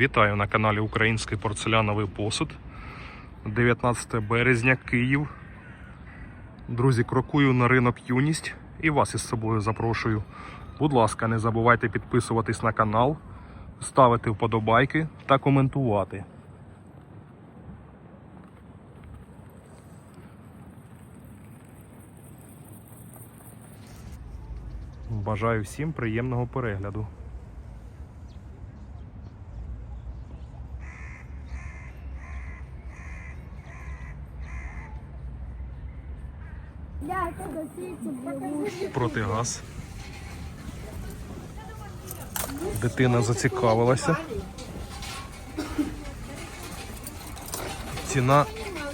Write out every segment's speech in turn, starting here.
Вітаю на каналі Український порцеляновий посуд. 19 березня, Київ. Друзі, крокую на ринок Юність і вас із собою запрошую. Будь ласка, не забувайте підписуватись на канал, ставити вподобайки та коментувати. Бажаю всім приємного перегляду. Протигаз. Дитина зацікавилася. Ціна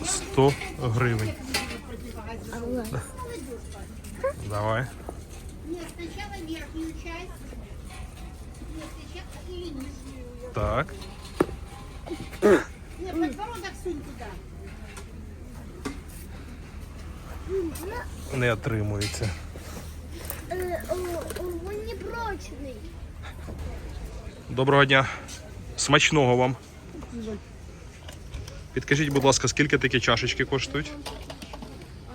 100 гривень. Давай. Нет, сначала верхнюю часть. Нет, сначала или нижнюю. Так. Не отримується. Э, о- о, Он не прочный. Доброго дня. Смачного вам. Підкажіть, будь ласка, скільки такі чашечки коштують?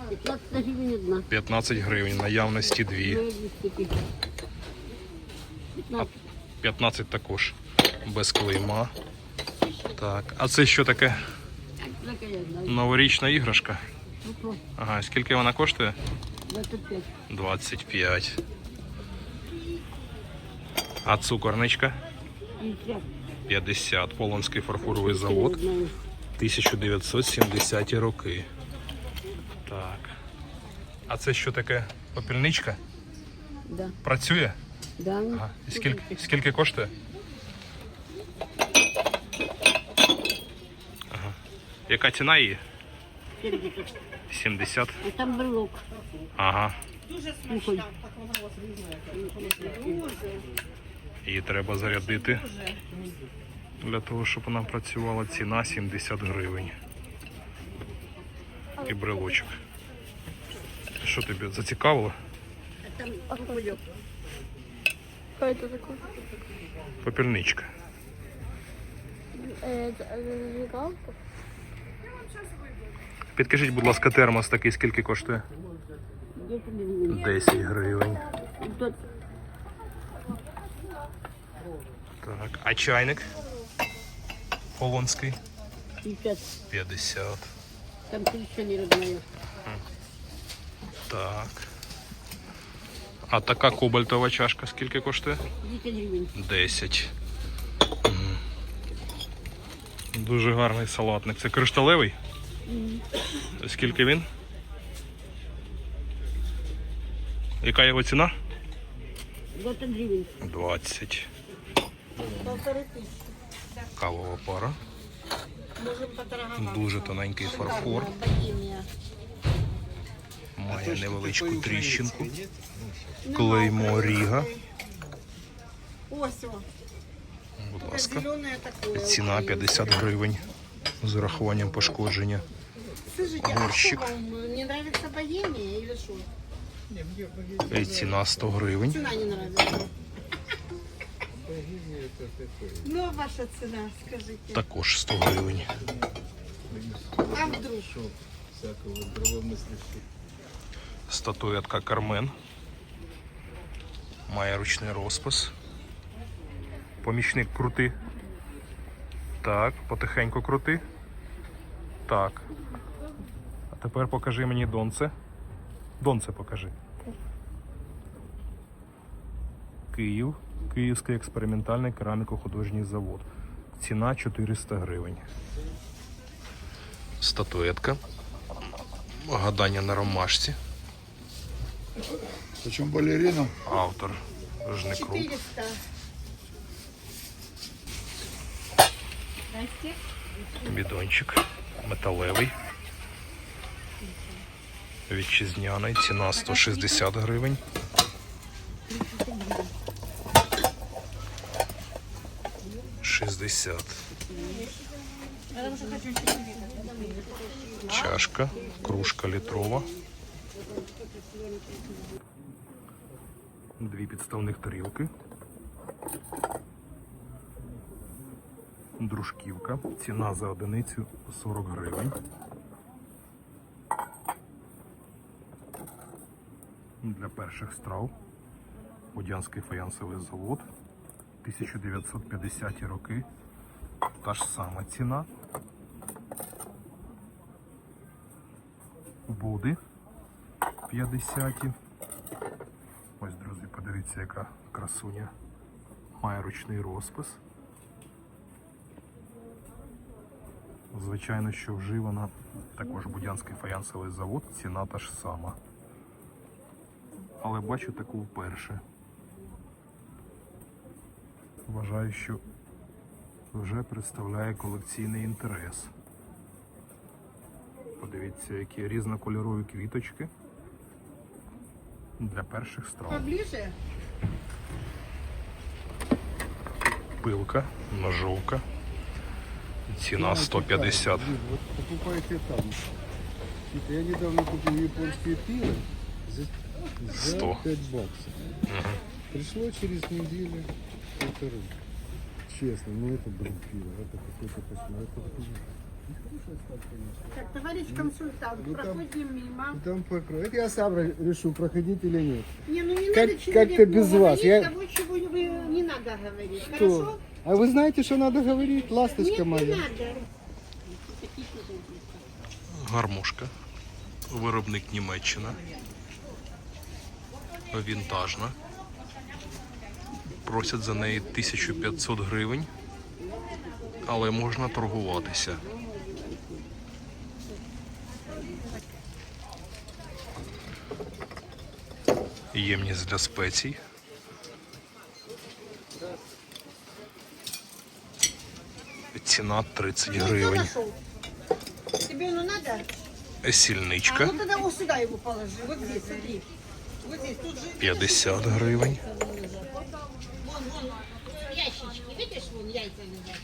15 гривень одна. 15 гривень, наявності 2. 15. 15 також. Без клейма. Так. А це що таке? Новорічна іграшка. Ага, скільки вона коштує? 25. 25. А цукорничка? 50. 50. Полонський фарфоровий завод. Я знаю. 1970 роки. Так. А це що таке? Попільничка? Да. Працює? Да. Ага. І скільки, скільки коштує? Ага. Яка ціна її? 70. 70. А там брелок. Ага. Слухай. Її треба зарядити. Для того, щоб вона працювала, ціна 70 гривень. І брелочок. Що тобі зацікавило? А там брелок. Что это такое? Попільничка. Э, Это это зажигалка? Підкажіть, будь ласка, термос такий скільки коштує? 10 гривень. 10 гривень. І Тут Так. А чайник? Полонський? 50. 50. Там пенсионер одна. Так. А така кобальтова чашка скільки коштує? 10 гривень. 10. Мгм. Дуже гарний салатник. Це кришталевий? Скільки він? Яка його ціна? 20 гривень. 20. Кавова пара. Дуже тоненький фарфор. Має невеличку тріщинку. Клеймо Ріга. Ось, Будь ласка. Ціна 50 гривень з урахуванням пошкодження. Горщик. не нравится богемия или что? І ціна 100 гривень. Цена не нравится. Ну, а ваша цена, скажите. Також 100 гривень. А вдруг? Статуетка Кармен. Має ручний розпис. Помічник крути. Так, потихеньку крути. Так. А тепер покажи мені донце. Донце покажи. Київ. Київський експериментальний кераміко-художній завод. Ціна 400 гривень. Статуетка. Гадання на ромашці. Почему балерина? Автор Жникрук. 400. Бідончик. Металевий. Вітчизняний. Ціна 160 гривень. Шістдесят. Чашка, кружка літрова. Дві підставних тарілки. Дружківка. Ціна за одиницю 40 гривень. Для перших страв. Будянський фаянсовий завод. 1950 роки. Та ж сама ціна. Буди 50. Ось, друзі, подивіться, яка красуня. Має ручний розпис. Звичайно, що вживана також Будянський фаянсовий завод, ціна та ж сама. Але бачу таку вперше. Вважаю, що вже представляє колекційний інтерес. Подивіться, які різнокольорові квіточки для перших страв. Поближе? Пилка, ножовка. Ціна 150. Блин, вот покупайте там. Я недавно купил японские пилы за, за Сто. 5 баксов. Пришло через неделю полторы. Честно, ну это, блин, пиво, это какой-то кошмар. Это пиво. Так, товарищ консультант, Ну, там- проходим мимо. Там покрой. Это я сам ре- решу, проходить или нет. Не, ну не Как- надо человеку как-то без вас, говорить я- того, чего вы не надо говорить. Что? Хорошо? А вы знаете, что надо говорить, ласточка Нет, моя? Гармошка. Виробник Німеччина. Вінтажна. Просять за неї 1500 гривень. Але можна торгуватися. Ємність для спецій. Ціна 30 Ну, гривень. Тебе оно надо? А Сільничка ну тогда вот сюда его положи. Вот здесь, смотри. Вот здесь. Тут же 50 гривень. вон, вон, ящички. Видишь, вон яйца лежат.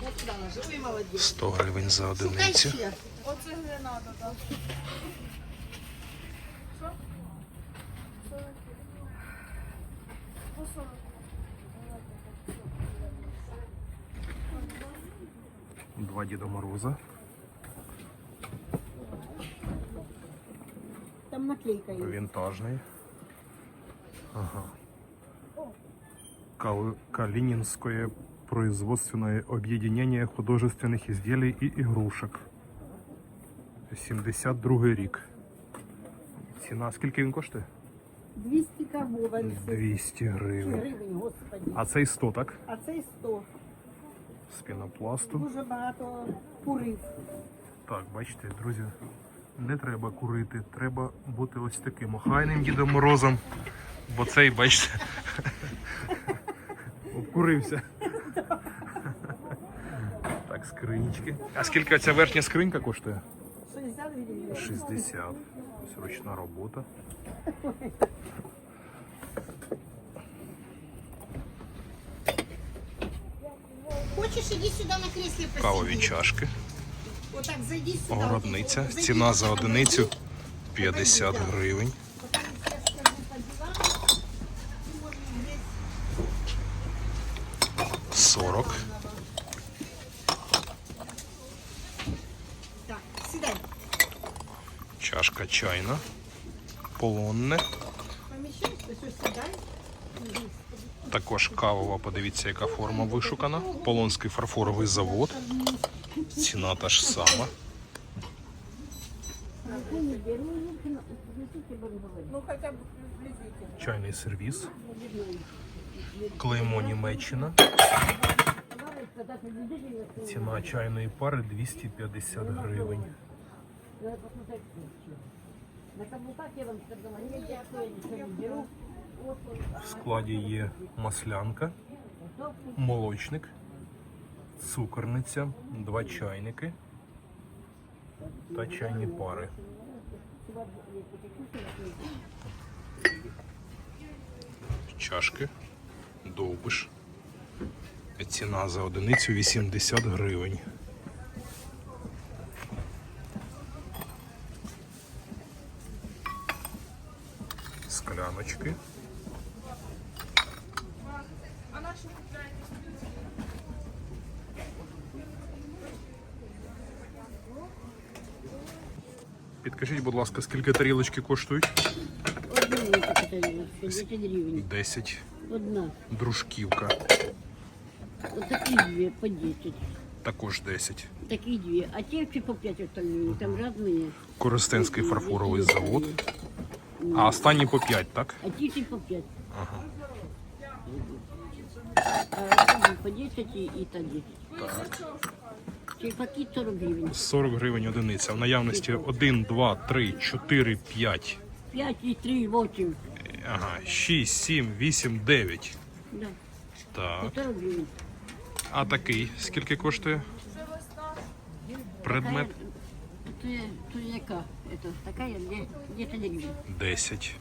Вот сюда ложи. Ой, молодец. 100 гривень за одиницю. Шукай ще. Два Діда Мороза. Там наклейка есть. Винтажный. Ага. Кал- Калининское производственное объединение художественных изделий и игрушек. 72 рік. Ціна скільки він коштує? 200 кавова. 200 гривень. Гривень, господи. А цей 100, так? А цей 100. З пінопласту. Дуже багато курив. Так, бачите, друзі, не треба курити, треба бути ось таким охайним Дідом Морозом, бо цей, бачите, обкурився. Так, скринічки. А скільки ця верхня скринька коштує? 60 гривень. 60. Ось ручна робота. Іди сюди на креслі посиди. Кавові чашки. Отак зайди сюди. Огородниця. Зайди Ціна за отак, одиницю зайди. 50 гривень. Отак я скажу по дивану. Ти можеш здесь 40. Так, сідай. Чашка чайна. Полонне. Поміщайся, все, сідай. Також кавова, подивіться, яка форма вишукана. Полонський фарфоровий завод. Ціна та ж сама. Чайний сервіс. Клеймо Німеччина. Ціна чайної пари 250 гривень. На каблуках я вам сказала, нет, я не беру. В складі є маслянка, молочник, цукорниця, два чайники та чайні пари. Чашки, довбиш. Ціна за одиницю 80 гривень. Скляночки. Підкажіть, будь ласка, скільки тарілочки коштують? Одну таку тарілочку, 10 гривень. 10. Одна. Дружківка. От такі дві по 10. Також 10. Такі дві. А ті чи по 5 остальні, там разные. Коростенський фарфоровий завод. А останні по 5, так? А ті чи по 5. Ага. А по 10 і, і та 10. Чи пакет 40 гривень. 40 гривень одиниця. В наявності 1, 2, 3, 4, 5. 5 і 3, 8. Ага, 6, 7, 8, 9. Да, Так. 40 гривень. А такий скільки коштує? Предмет Це, це яка? Это, така, де, де це гривень. 10.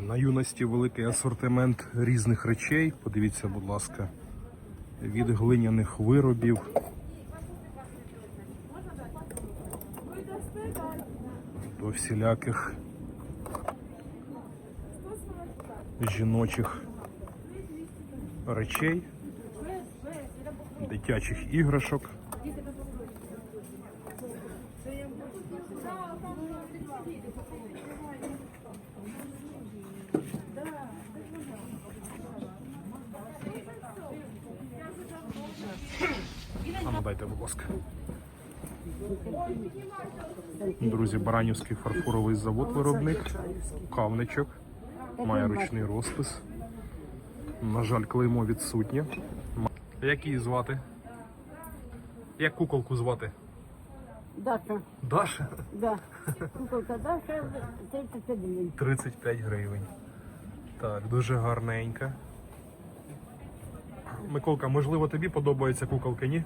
На юності великий асортимент різних речей. Подивіться, будь ласка, від глиняних виробів. До всіляких жіночих речей, дитячих іграшок. Дайте, будь ласка. Друзі, Баранівський фарфоровий завод виробник, кавничок, має ручний розпис. На жаль, клеймо відсутнє. Як її звати? Як куколку звати? Даша, Даша? да. Куколка Даша, 35 гривень. 35 гривень. Так, дуже гарненька. Миколка, можливо, тобі подобаються куколки, ні? Е,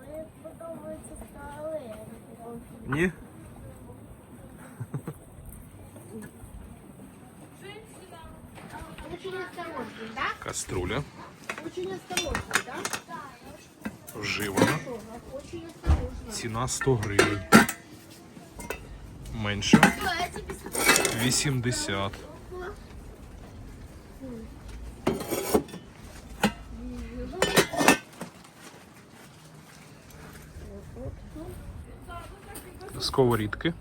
мені подобається стали. Ні? Очень осторожный, да? Каструля Очень осторожный, да? вживана. Очень осторожно. Ціна 100 гривень. Менше 80. Сковорідки.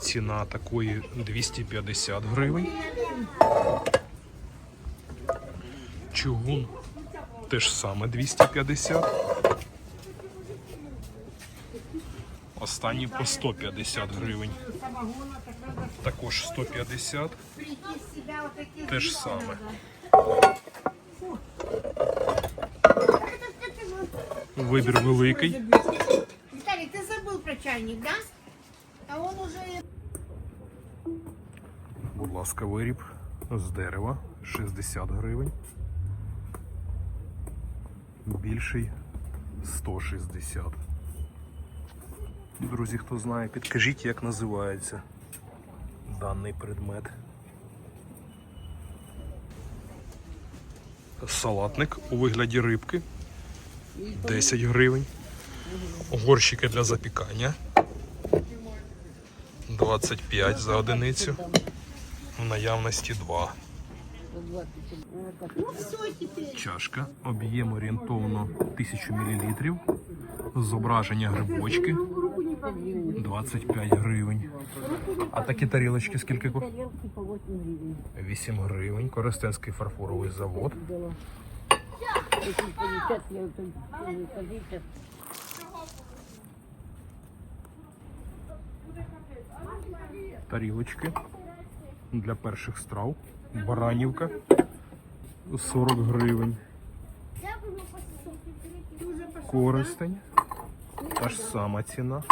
Ціна такої 250 гривень. Чугун теж саме 250. Останні по 150 гривень. Також 150. Прийти с себя вот такие Те ж саме. Вибір великий. Виталий, ты забыл про чайник, да? А он уже... Будь ласка, виріб з дерева 60 гривень. Більший 160. Друзі, хто знає, підкажіть, як називається даний предмет. Салатник у вигляді рибки 10 гривень. Горщики для запікання 25 за одиницю. В наявності 2. Ну все теперь. Чашка. Об'єм орієнтовно 1000 мл. Зображення грибочки 25 гривень. А такі тарілочки скільки? ко- 8 гривень. 8 гривень. Коростенський фарфоровий завод. Дала. Если 50, я вот не скажите. Тарілочки для перших страв. Баранівка 40 гривень. Коростень. Та ж сама ціна.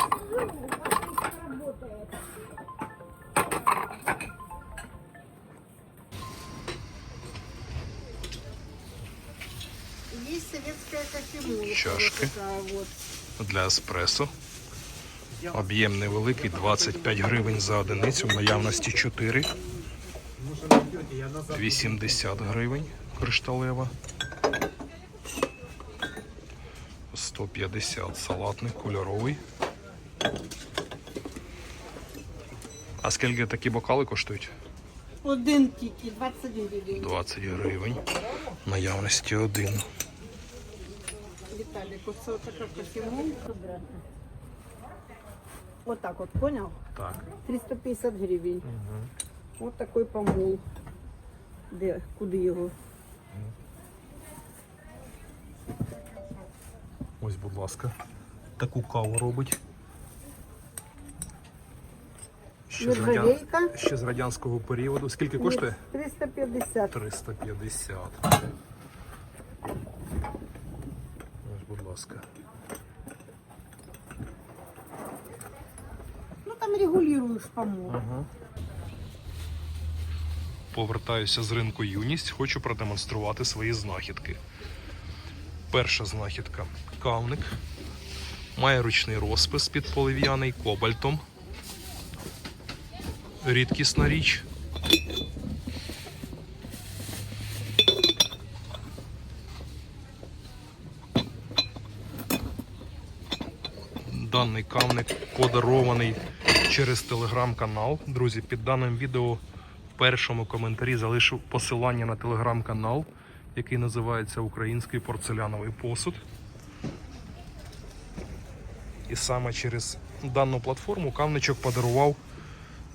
Чашки. Для еспресо. Об'єм невеликий, 25 гривень за одиницю, в наявності 4. 80 гривень кришталева. 150 салатний кольоровий. А скільки такі бокали коштують? Один тільки, 21 гривень. 20 гривень. Наявності один. Віталік, оце така посімон. Вот так вот, понял? Так. 350 гривень. Вот такой помол. Де, куди його? Ось, будь ласка. Таку каву робить. Ще з, радян... Ще з радянського періоду. Скільки коштує? 350. 350. Ось, будь ласка. Ну там регулируешь помол. Повертаюся з ринку юність, хочу продемонструвати свої знахідки. Перша знахідка кавник. Має ручний розпис підполив'яний кобальтом. Рідкісна річ. Даний кавник подарований через телеграм-канал. Друзі, під даним відео в першому коментарі залишу посилання на телеграм-канал, який називається Український порцеляновий посуд. І саме через дану платформу кавничок подарував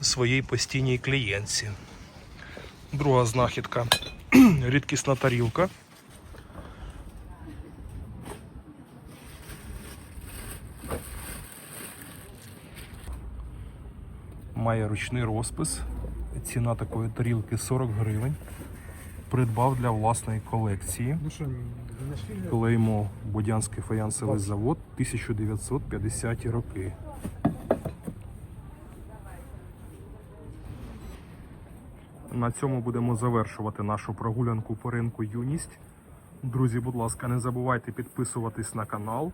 своїй постійній клієнтці. Друга знахідка рідкісна тарілка. Має ручний розпис. Ціна такої тарілки 40 гривень. Придбав для власної колекції. Ну? Клеймо Будянський фаянсовий завод 1950 роки. На цьому будемо завершувати нашу прогулянку по ринку юність. Друзі, будь ласка, не забувайте підписуватись на канал,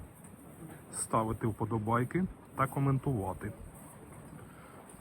ставити вподобайки та коментувати.